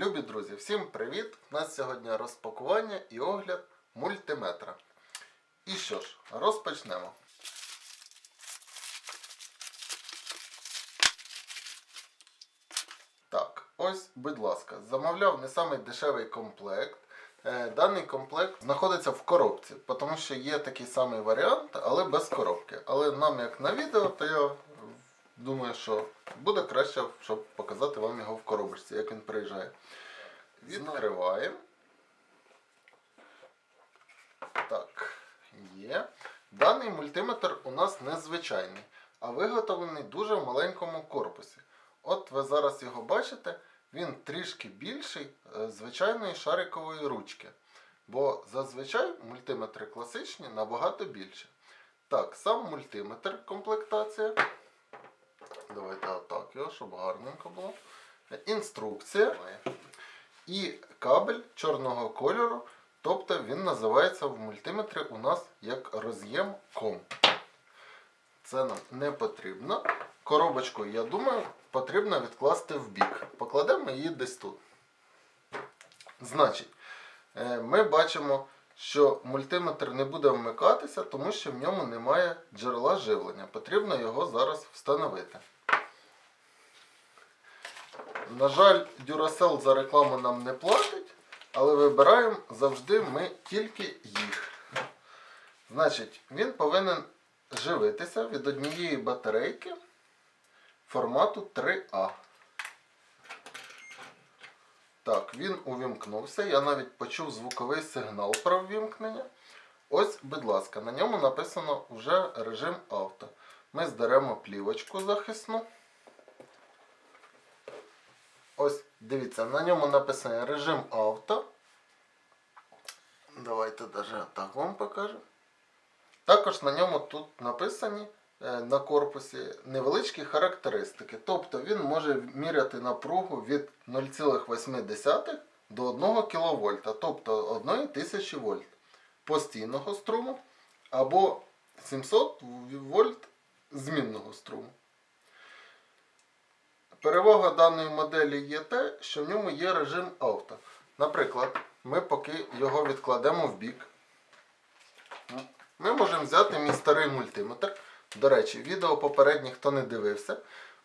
Любі друзі, всім привіт! У нас сьогодні розпакування і огляд мультиметра. І що ж, розпочнемо. Так, ось, будь ласка, замовляв не самий дешевий комплект. Е, Даний комплект знаходиться в коробці, тому що є такий самий варіант, але без коробки. Але нам, як на відео, то я думаю, що буде краще, щоб показати вам його в коробочці, як він приїжджає. Відкриваємо. Так, є. Даний мультиметр у нас незвичайний, а виготовлений дуже в маленькому корпусі. От ви зараз його бачите, він трішки більший е, звичайної шарикової ручки. Бо зазвичай мультиметри класичні набагато більше. Так, сам мультиметр комплектація. Давайте отак його, щоб гарненько було. Інструкція. І кабель чорного кольору. Тобто він називається в мультиметрі у нас як роз'єм ком. Це нам не потрібно. Коробочку, я думаю, потрібно відкласти в бік. Покладемо її десь тут. Значить, е, ми бачимо, що мультиметр не буде вмикатися, тому що в ньому немає джерела живлення. Потрібно його зараз встановити. На жаль, Duracell за рекламу нам не платить, але вибираємо завжди ми тільки їх. Значить, він повинен живитися від однієї батарейки формату 3А. Так, він увімкнувся. Я навіть почув звуковий сигнал про ввімкнення. Ось, будь ласка, на ньому написано вже режим авто. Ми здеремо плівочку захисну. Ось, дивіться, на ньому написано режим авто. Давайте навіть так вам покажу. Також на ньому тут написані на корпусі невеличкі характеристики. Тобто він може міряти напругу від 0,8 до 1 кВт, тобто 1000 вольт постійного струму або 700 вольт змінного струму. Перевага даної моделі є те, що в ньому є режим авто. Наприклад, ми поки його відкладемо в бік. Ми можемо взяти мій старий мультиметр. До речі, відео попереднє, хто не дивився,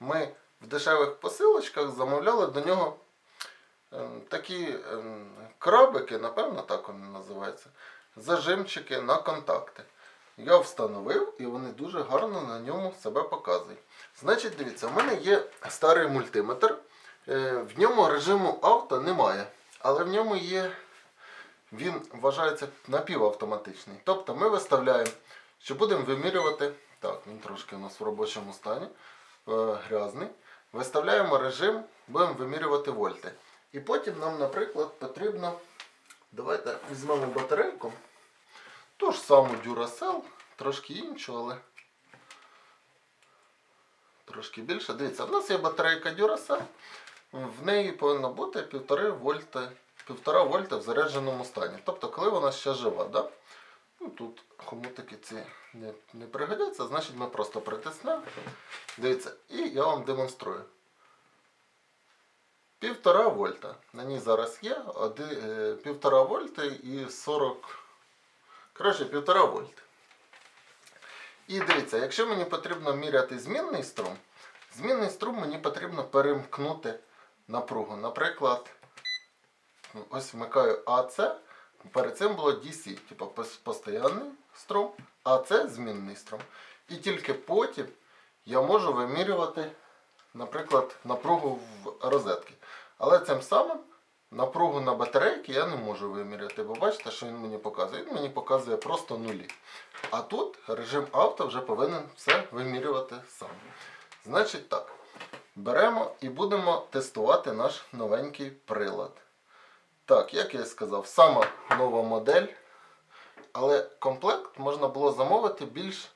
ми в дешевих посилочках замовляли до нього ем, такі ем, крабики, напевно, так вони називаються, зажимчики на контакти. Я встановив і вони дуже гарно на ньому себе показують. Значить, дивіться, в мене є старий мультиметр. Е, В ньому режиму авто немає, але в ньому є, він вважається напівавтоматичний. Тобто ми виставляємо, що будемо вимірювати. Так, він трошки у нас в робочому стані, е, грязний. Виставляємо режим, будемо вимірювати вольти. І потім нам, наприклад, потрібно. Давайте візьмемо батарейку. Ту ж саму Duracell, трошки іншу, але трошки більше. Дивіться, в нас є батарейка Duracell. В неї повинно бути 1,5 вольта, 1,5 вольта в зарядженому стані. Тобто, коли вона ще жива. Да? Ну, тут хомутики ці не, не пригодяться, значить ми просто притиснемо. Дивіться, і я вам демонструю. 1,5 вольта. На ній зараз є 1,5 вольта і 40. Коротше, 1,5 вольт. І дивіться, якщо мені потрібно міряти змінний струм, змінний струм мені потрібно перемкнути напругу. Наприклад, ось вмикаю АЦ, перед цим було DC, типу постійний струм, а це змінний струм. І тільки потім я можу вимірювати, наприклад, напругу в розетки. Але цим самим напругу на батарейки я не можу виміряти, бо бачите, що він мені показує. Він мені показує просто нулі. А тут режим авто вже повинен все вимірювати сам. Значить так, беремо і будемо тестувати наш новенький прилад. Так, як я і сказав, сама нова модель. Але комплект можна було замовити більш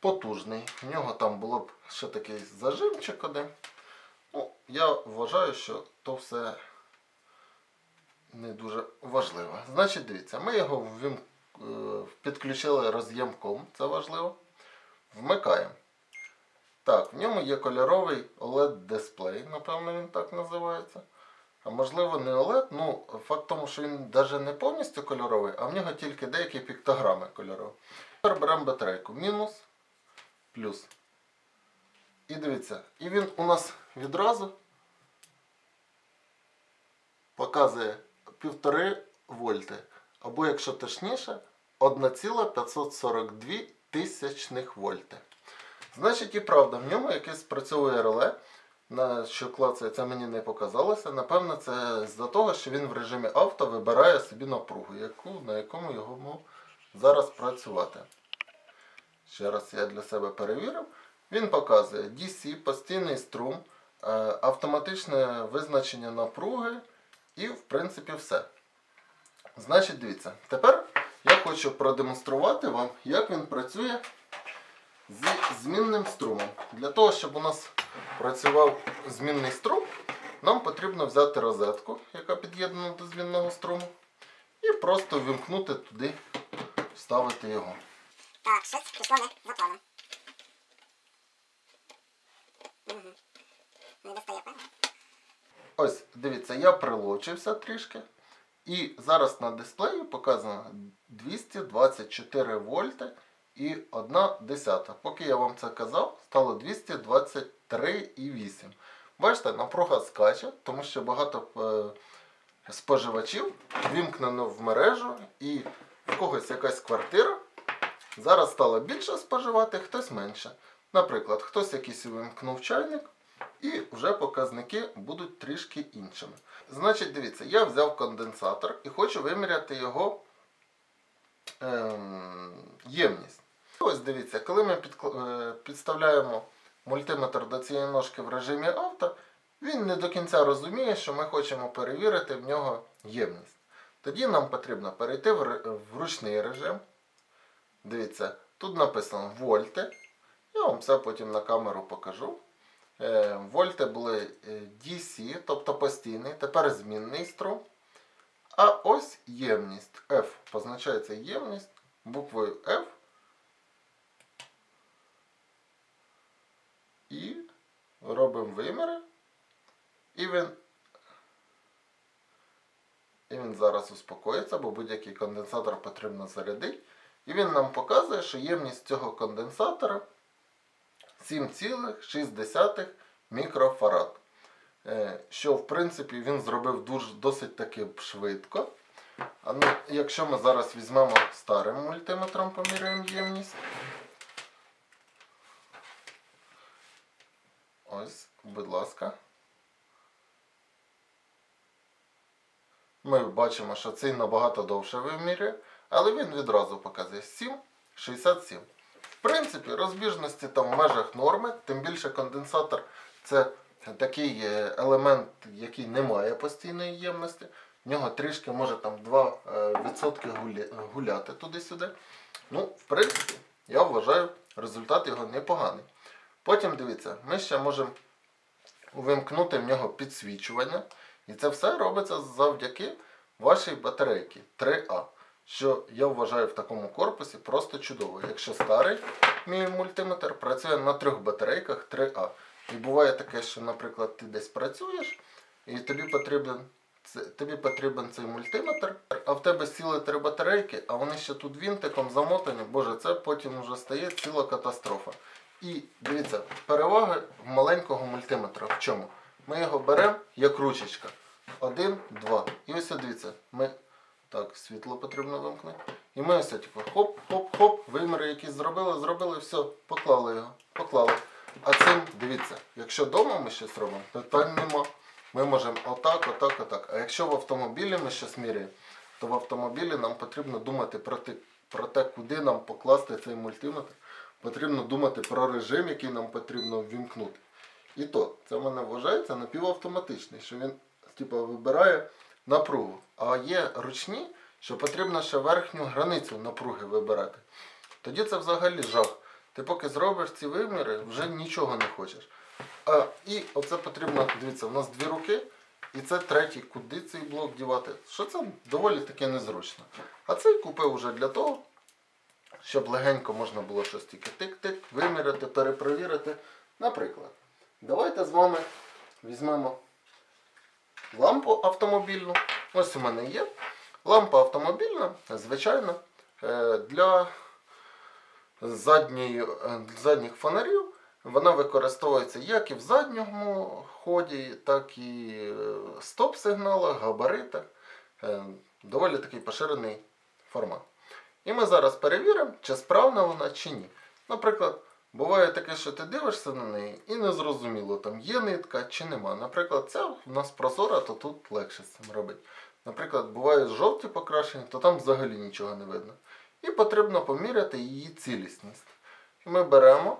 потужний. В нього там було б ще такий зажимчик один. Ну, я вважаю, що то все не дуже важливо. Значить, дивіться, ми його ввім... е, підключили роз'ємком, це важливо. Вмикаємо. Так, в ньому є кольоровий OLED дисплей, напевно, він так називається. А можливо не OLED, ну факт тому, що він навіть не повністю кольоровий, а в нього тільки деякі піктограми кольорові. Тепер беремо батарейку. Мінус, плюс. І дивіться, і він у нас відразу показує 1,5 вольти. Або, якщо точніше, 1,542 тисячних вольти. Значить, і правда, в ньому якесь спрацьовує реле, що клацає, це мені не показалося. Напевно, це з-за того, що він в режимі авто вибирає собі напругу, яку, на якому йому зараз працювати. Ще раз я для себе перевірив. Він показує DC, постійний струм, е, автоматичне визначення напруги і, в принципі, все. Значить, дивіться, тепер я хочу продемонструвати вам, як він працює зі змінним струмом. Для того, щоб у нас працював змінний струм, нам потрібно взяти розетку, яка під'єднана до змінного струму, і просто ввімкнути туди, вставити його. Так, щось пішло не за планом. Угу. Не достає, певно? Ось, дивіться, я прилучився трішки. І зараз на дисплеї показано 224 вольти і 1 десята. Поки я вам це казав, стало 223,8. Бачите, напруга скаче, тому що багато е, споживачів вімкнено в мережу і в когось якась квартира. Зараз стало більше споживати, хтось менше. Наприклад, хтось якийсь увімкнув чайник, і вже показники будуть трішки іншими. Значить, дивіться, я взяв конденсатор і хочу виміряти його ємність. Ось дивіться, коли ми е, підставляємо мультиметр до цієї ножки в режимі авто, він не до кінця розуміє, що ми хочемо перевірити в нього ємність. Тоді нам потрібно перейти в, ручний режим. Дивіться, тут написано вольти. Я вам все потім на камеру покажу. Е, Вольти були е, DC, тобто постійний, тепер змінний струм. А ось ємність F. Позначається ємність буквою F. І робимо виміри. І він, і він зараз успокоїться, бо будь-який конденсатор потрібно зарядити. І він нам показує, що ємність цього конденсатора 7,6 мікрофарад. Е, Що, в принципі, він зробив дуже, досить таки швидко. А ну, якщо ми зараз візьмемо старим мультиметром, поміряємо ємність. Ось, будь ласка. Ми бачимо, що цей набагато довше вимірює, але він відразу показує 7,67. В принципі, розбіжності там в межах норми, тим більше конденсатор це такий е, елемент, який не має постійної ємності. В нього трішки може там 2% гуляти туди-сюди. Ну, в принципі, я вважаю, результат його непоганий. Потім дивіться, ми ще можемо увімкнути в нього підсвічування. І це все робиться завдяки вашій батарейці 3А. Що я вважаю в такому корпусі просто чудово. Якщо старий мій мультиметр працює на трьох батарейках 3А. І буває таке, що, наприклад, ти десь працюєш, і тобі потрібен, тобі потрібен цей мультиметр, а в тебе сіли три батарейки, а вони ще тут вінтиком замотані. Боже, це потім вже стає ціла катастрофа. І дивіться, переваги маленького мультиметра в чому? Ми його беремо як ручечка. Один, два. І ось дивіться, ми так, світло потрібно вимкнути. І ми ось типу, хоп-хоп-хоп, виміри якісь зробили, зробили, все, поклали його, поклали. А цим, дивіться, якщо вдома ми щось робимо, питань нема. Ми можемо отак, отак, отак. А якщо в автомобілі ми щось міряємо, то в автомобілі нам потрібно думати про те, про те, куди нам покласти цей мультиметр. Потрібно думати про режим, який нам потрібно ввімкнути. І то, це в мене вважається напівавтоматичний, що він типу, вибирає напругу. А є ручні, що потрібно ще верхню границю напруги вибирати. Тоді це взагалі жах. Ти поки зробиш ці виміри, вже нічого не хочеш. А, і оце потрібно, дивіться, у нас дві руки, і це третій, куди цей блок дівати. Що це доволі таки незручно. А цей купив уже для того, щоб легенько можна було щось тільки тик-тик, виміряти, перепровірити. Наприклад, давайте з вами візьмемо лампу автомобільну. Ось у мене є. Лампа автомобільна, звичайно, е, для задньої, е, задніх фонарів. Вона використовується як і в задньому ході, так і е, стоп-сигналах, габаритах. Е, Доволі такий поширений формат. І ми зараз перевіримо, чи справна вона чи ні. Наприклад, буває таке, що ти дивишся на неї і не зрозуміло, там є нитка чи нема. Наприклад, ця в нас прозора, то тут легше з цим робити. Наприклад, бувають жовті покрашення, то там взагалі нічого не видно. І потрібно поміряти її цілісність. Ми беремо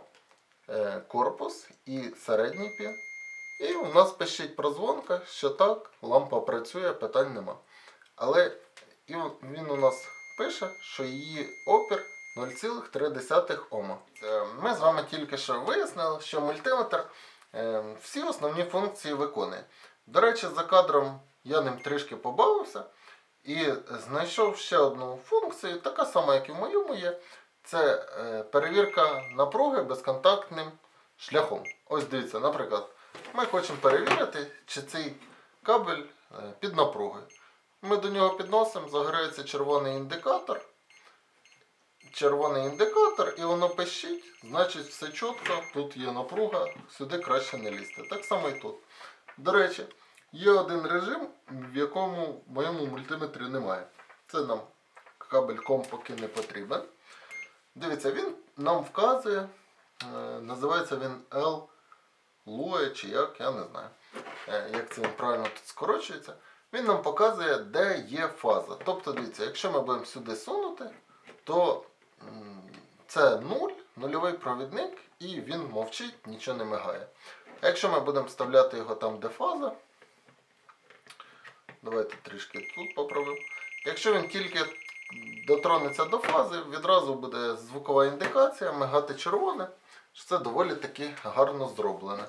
е, корпус і середній пін. І у нас пишіть прозвонка, що так, лампа працює, питань нема. Але він у нас пише, що її опір 0,3 Ома. Е, Ми з вами тільки що вияснили, що мультиметр е, всі основні функції виконує. До речі, за кадром я ним трішки побавився і знайшов ще одну функцію, така сама, як і в моєму є. Це е, перевірка напруги безконтактним шляхом. Ось дивіться, наприклад, ми хочемо перевірити, чи цей кабель е, під напругою. Ми до нього підносимо, загорається червоний індикатор. Червоний індикатор, і воно пищить, значить все чітко, тут є напруга, сюди краще не лізти. Так само і тут. До речі, є один режим, в якому в моєму мультиметрі немає. Це нам кабель ком поки не потрібен. Дивіться, він нам вказує, е, називається він L Lue чи як, я не знаю, е, як це він правильно тут скорочується. Він нам показує, де є фаза. Тобто, дивіться, якщо ми будемо сюди сунути, то це нуль, нульовий провідник, і він мовчить, нічого не мигає. Якщо ми будемо вставляти його там, де фаза, давайте трішки тут поправимо. Якщо він тільки дотронеться до фази, відразу буде звукова індикація, мигати червоне, що це доволі таки гарно зроблене.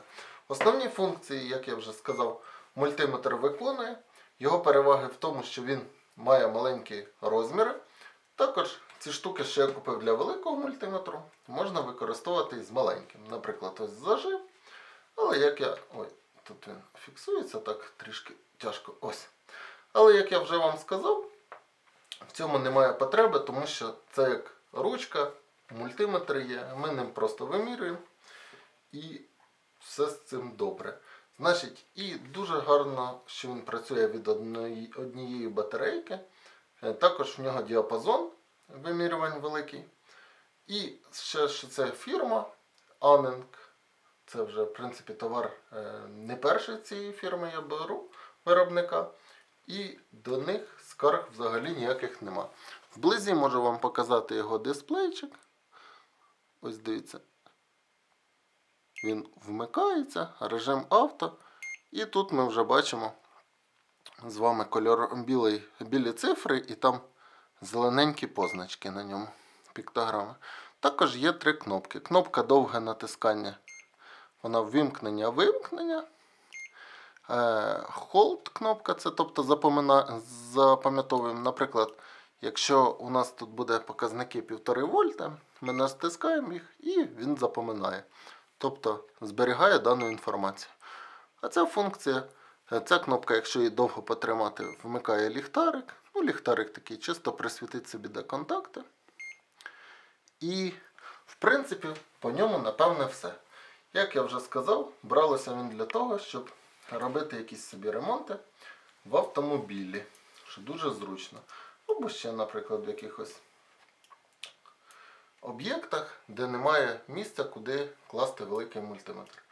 Основні функції, як я вже сказав, мультиметр виконує. Його переваги в тому, що він має маленькі розміри. Також ці штуки, що я купив для великого мультиметру, можна використовувати і з маленьким. Наприклад, ось зажив. Але як я. Ой, тут він фіксується так трішки тяжко. Ось. Але як я вже вам сказав, в цьому немає потреби, тому що це як ручка, мультиметр є, ми ним просто вимірюємо і все з цим добре. Значить, і дуже гарно, що він працює від одної, однієї батарейки. Е, Також в нього діапазон вимірювань великий. І ще що це фірма Aneng. Це вже, в принципі, товар е, не перший цієї фірми я беру виробника. І до них скарг взагалі ніяких нема. Вблизі можу вам показати його дисплейчик. Ось дивіться. Він вмикається, режим авто. І тут ми вже бачимо з вами кольор білий, білі цифри і там зелененькі позначки на ньому. Піктограми. Також є три кнопки. Кнопка довге натискання. Вона ввімкнення, вимкнення. Е, Hold кнопка, це тобто запам'ятовуємо. Наприклад, якщо у нас тут буде показники 1,5 вольта, ми натискаємо їх і він запоминає. Тобто зберігає дану інформацію. А ця функція, е, ця кнопка, якщо її довго потримати, вмикає ліхтарик. Ну, ліхтарик такий, чисто присвітить собі де контакти. І, в принципі, по ньому, напевне, все. Як я вже сказав, бралося він для того, щоб робити якісь собі ремонти в автомобілі, що дуже зручно. Або ще, наприклад, в якихось об'єктах, де немає місця, куди класти великий мультиметр.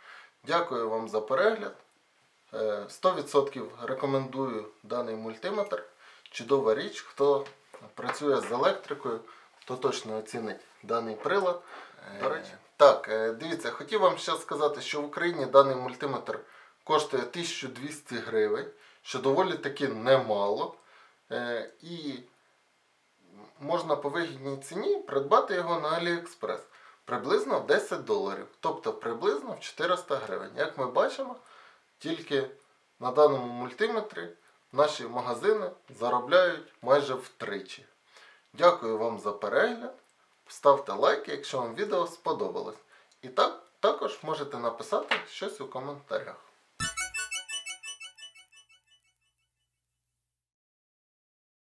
Дякую вам за перегляд. Е, 100% рекомендую даний мультиметр. Чудова річ. Хто працює з електрикою, то точно оцінить даний прилад. До речі, так, е, дивіться, хотів вам ще сказати, що в Україні даний мультиметр коштує 1200 гривень, що доволі таки немало. Е, І можна по вигідній ціні придбати його на AliExpress приблизно в 10 доларів, тобто приблизно в 400 гривень. Як ми бачимо, тільки на даному мультиметрі наші магазини заробляють майже втричі. Дякую вам за перегляд. Ставте лайки, якщо вам відео сподобалось. І так, також можете написати щось у коментарях.